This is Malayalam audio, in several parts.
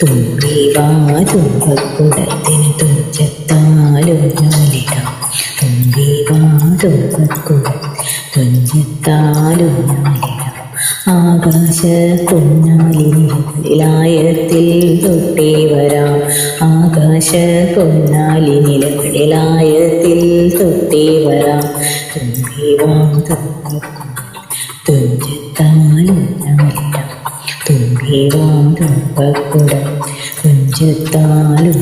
തുമ്പി വാ തുമ്പക്കുടത്തിന് തുഞ്ചത്താലും ഞാലിടാം തുമ്പി വാ തുമ്പക്കുട തുഞ്ചത്താലും ഞാലിടാം ആകാശ പൊന്നാലിനിലകളിലായത്തിൽ തൊട്ടേ വരാം ആകാശ പൊന്നാലിനിലകളിലായത്തിൽ തൊട്ടേ വരാം തുമ്പി വാ തുമ്പക്കുട തുഞ്ചത്താലും ഞാലിടാം തുമ്പി വാ തുഞ്ചത്താലും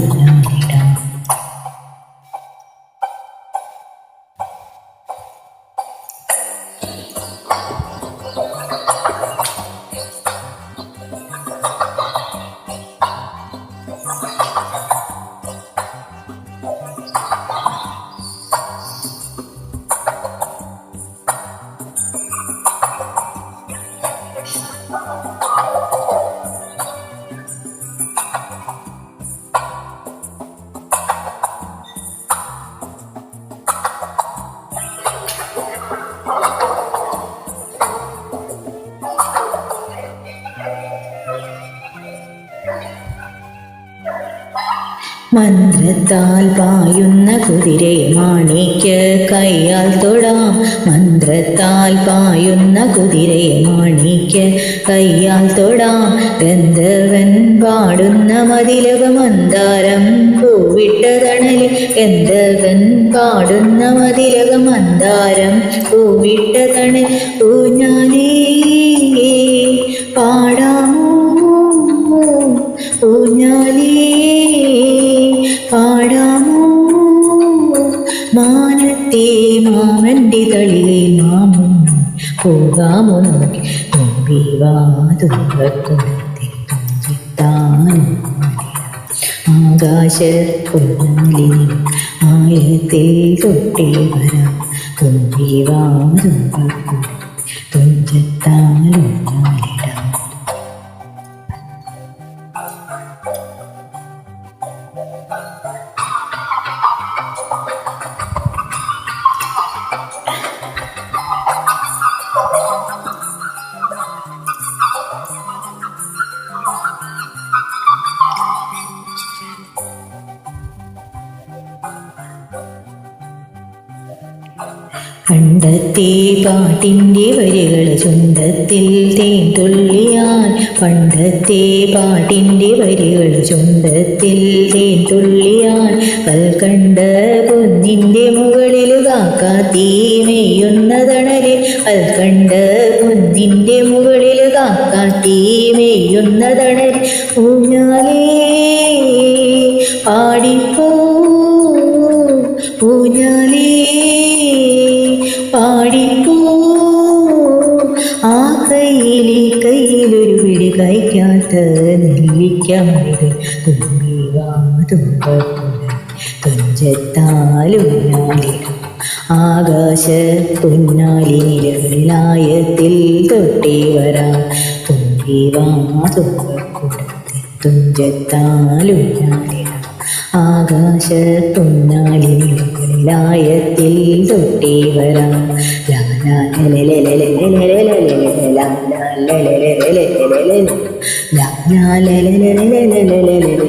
മന്ത്രത്താൽ പായുന്ന കുതിരയെ മാണിക്ക് കയ്യാൽ തൊടാം. മന്ത്രത്താൽ പായുന്ന കുതിരയെ മാണിക്ക് കയ്യാൽ തൊടാം. ഗന്ധർവൻ പാടുന്ന മതിലക മന്ദാരം പൂവിട്ട തണലിൽ ഗന്ധർവൻ പാടുന്ന മതിലക മന്ദാരം പൂവിട്ട തണൽ ഊഞ്ഞാലേ മാനത്തെ മാമന്റെ തളിലെ മാമും. പോകാമോ നമുക്ക്? തുമ്പി വാ തുമ്പക്കുടത്തെ തുഞ്ചിത്താനും ആകാശ ആയത്തിൽ തൊട്ടേ പണ്ടത്തെ പാട്ടിന്റെ വരികൾ ചുണ്ടത്തിൽ തേൻ തുള്ളിയാൽ പണ്ടത്തെ പാട്ടിന്റെ വരികൾ ചുണ്ടത്തിൽ തേൻ തുള്ളിയാൽ കൽക്കണ്ട കുന്നിന്റെ മുകളിൽ കാക്കാത്തീ മെയ്യുന്ന തണലിൽ കൽക്കണ്ട കുന്നിന്റെ മുകളിൽ കാക്കാത്തീ മെയ്യുന്ന തണൽ ഊഞ്ഞാലേ പാടിപ്പോ ഊഞ്ഞാലേ കയ്യിലൊരു പിടി കഴിക്കാത്ത തുമ്പക്കുട ആകാശ പൊന്നാലി നിലവിലായത്തിൽ തൊട്ടി വരാം തുമ്പി വാ ആകാശ പൊന്നാലി നിലവിലായത്തിൽ തൊട്ടി വരാം ലാലാ ലാ ലല ലല ലല ലല ലല ലാ ലാ ലല ലല ലല